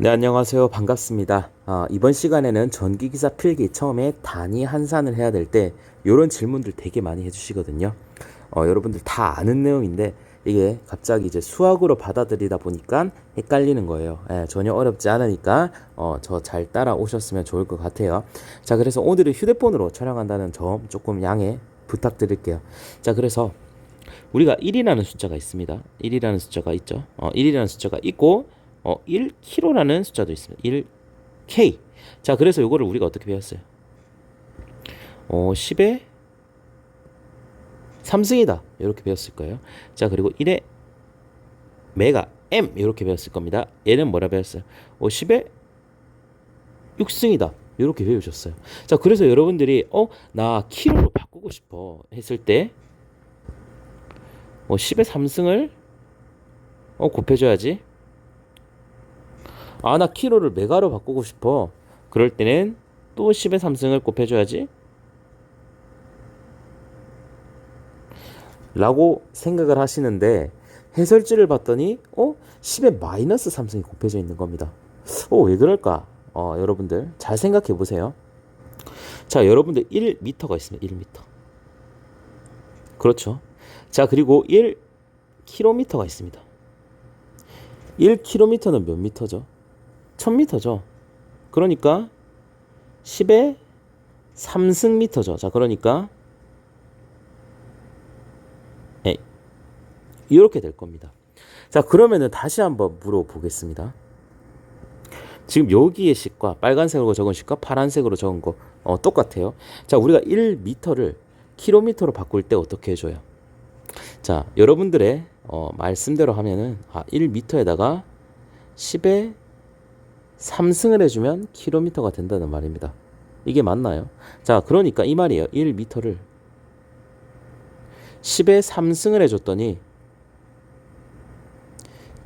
네, 안녕하세요. 반갑습니다. 아, 이번 시간에는 전기기사 필기 처음에 단위 환산을 해야 될 때 이런 질문들 되게 많이 해주시거든요. 어, 여러분들 다 아는 내용인데 이게 갑자기 이제 수학으로 받아들이다 보니까 헷갈리는 거예요. 예, 전혀 어렵지 않으니까 어, 저 잘 따라오셨으면 좋을 것 같아요. 자, 그래서 오늘은 휴대폰으로 촬영한다는 점 조금 양해 부탁드릴게요. 자, 그래서 우리가 1이라는 숫자가 있습니다. 1이라는 숫자가 있죠. 어, 1이라는 숫자가 있고 어, 1kg라는 숫자도 있습니다. 1k. 자, 그래서 요거를 우리가 어떻게 배웠어요? 어, 10의 3승이다. 이렇게 배웠을 거예요. 자, 그리고 1의 메가 m 이렇게 배웠을 겁니다. 얘는 뭐라 배웠어요? 어, 10의 6승이다. 이렇게 배우셨어요. 자, 그래서 여러분들이 어, 나 키로로 바꾸고 싶어 했을 때 어, 10의 3승을 어, 곱해줘야지. 아, 나 키로를 메가로 바꾸고 싶어. 그럴 때는 또 10의 3승을 곱해줘야지. 라고 생각을 하시는데 해설지를 봤더니 어? 10의 마이너스 3승이 곱해져 있는 겁니다. 어, 왜 그럴까? 어, 여러분들 잘 생각해 보세요. 자, 여러분들 1m가 있습니다. 1m. 그렇죠. 자, 그리고 1km가 있습니다. 1km는 몇 미터죠? 1000m죠. 그러니까 10의 3승 미터죠. 자, 그러니까 예, 이렇게 될 겁니다. 자, 그러면은 다시 한번 물어보겠습니다. 지금 여기의 식과 빨간색으로 적은 식과 파란색으로 적은 거 어, 똑같아요. 자, 우리가 1m를 킬로미터로 바꿀 때 어떻게 해줘요? 자, 여러분들의 어, 말씀대로 하면은 아, 1m에다가 10의 3승을 해주면 킬로미터가 된다는 말입니다. 이게 맞나요? 자, 그러니까 이 말이에요. 1m를 10의 3승을 해줬더니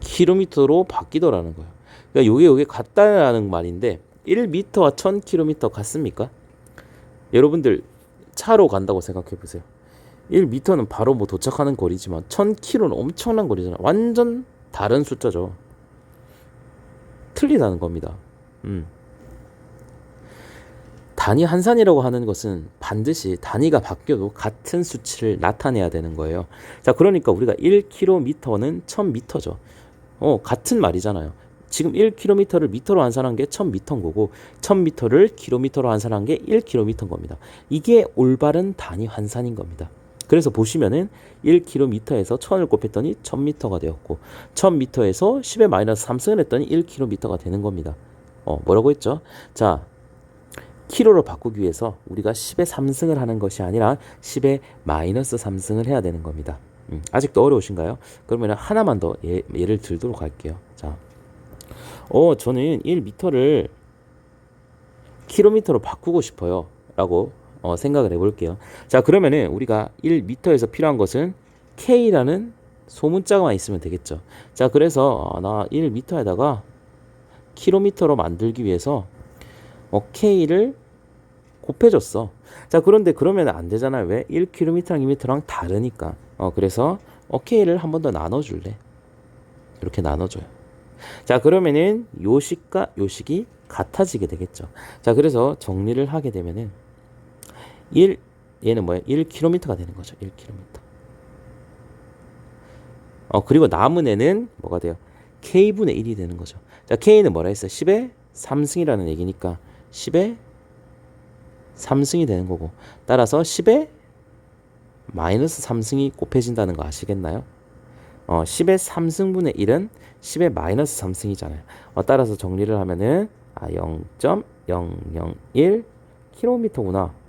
킬로미터로 바뀌더라는 거예요. 그러니까 요게 요게 같다라는 말인데 1m와 1000km 같습니까? 여러분들 차로 간다고 생각해 보세요. 1m는 바로 뭐 도착하는 거리지만 1000km는 엄청난 거리잖아요. 완전 다른 숫자죠. 틀리다는 겁니다. 음. 단위 한산이라고 하는 것은 반드시 단위가 바뀌어도 같은 수치를 나타내야 되는 거예요. 자, 그러니까 우리가 1km는 1000m죠. 어, 같은 말이잖아요. 지금 1km를 미터로 환산한 게 1000m인 거고 1000m를 킬로미터로 환산한 게 1km인 겁니다. 이게 올바른 단위 환산인 겁니다. 그래서 보시면은 1km에서 1000을 곱했더니 1000m가 되었고 1000m에서 10의 마이너스 3승을 했더니 1km가 되는 겁니다. 어, 뭐라고 했죠? 자, 키로로 바꾸기 위해서 우리가 10의 3승을 하는 것이 아니라 10의 마이너스 3승을 해야 되는 겁니다. 음, 아직도 어려우신가요? 그러면 하나만 더 예, 예를 들도록 할게요. 자, 어, 저는 1m를 킬로미터로 바꾸고 싶어요. 라고 어, 생각을 해볼게요. 자, 그러면은 우리가 1m에서 필요한 것은 K라는 소문자가 있으면 되겠죠. 자, 그래서 어, 나 1m에다가 킬로미터로 만들기 위해서 어, K를 곱해줬어. 자, 그런데 그러면 안 되잖아요. 왜? 1km랑 2m랑 다르니까. 어, 그래서 어, K를 한 번 더 나눠줄래. 이렇게 나눠줘요. 자, 그러면은 요식과 요식이 같아지게 되겠죠. 자, 그래서 정리를 하게 되면은 1 얘는 뭐예요? 1km가 되는 거죠. 1km. 어, 그리고 남은 애는 뭐가 돼요? k분의 1이 되는 거죠. 자, k는 뭐라 했어요? 10의 3승이라는 얘기니까 10의 3승이 되는 거고 따라서 10의 마이너스 3승이 곱해진다는 거 아시겠나요? 어, 10의 3승분의 1은 10의 마이너스 3승이잖아요. 어, 따라서 정리를 하면은 아, 0.001 킬로미터구나.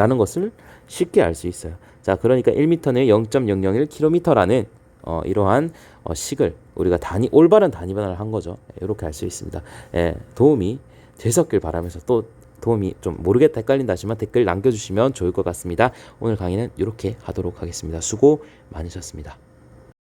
라는 것을 쉽게 알 수 있어요. 자, 그러니까 1m는 0.001 킬로미터라는 어, 이러한 어, 식을 우리가 단위 올바른 단위 변화를 한 거죠. 이렇게 알 수 있습니다. 예, 도움이 되셨길 바라면서 또 도움이 좀 모르겠다 헷갈린다 하지만 댓글 남겨주시면 좋을 것 같습니다. 오늘 강의는 이렇게 하도록 하겠습니다. 수고 많으셨습니다.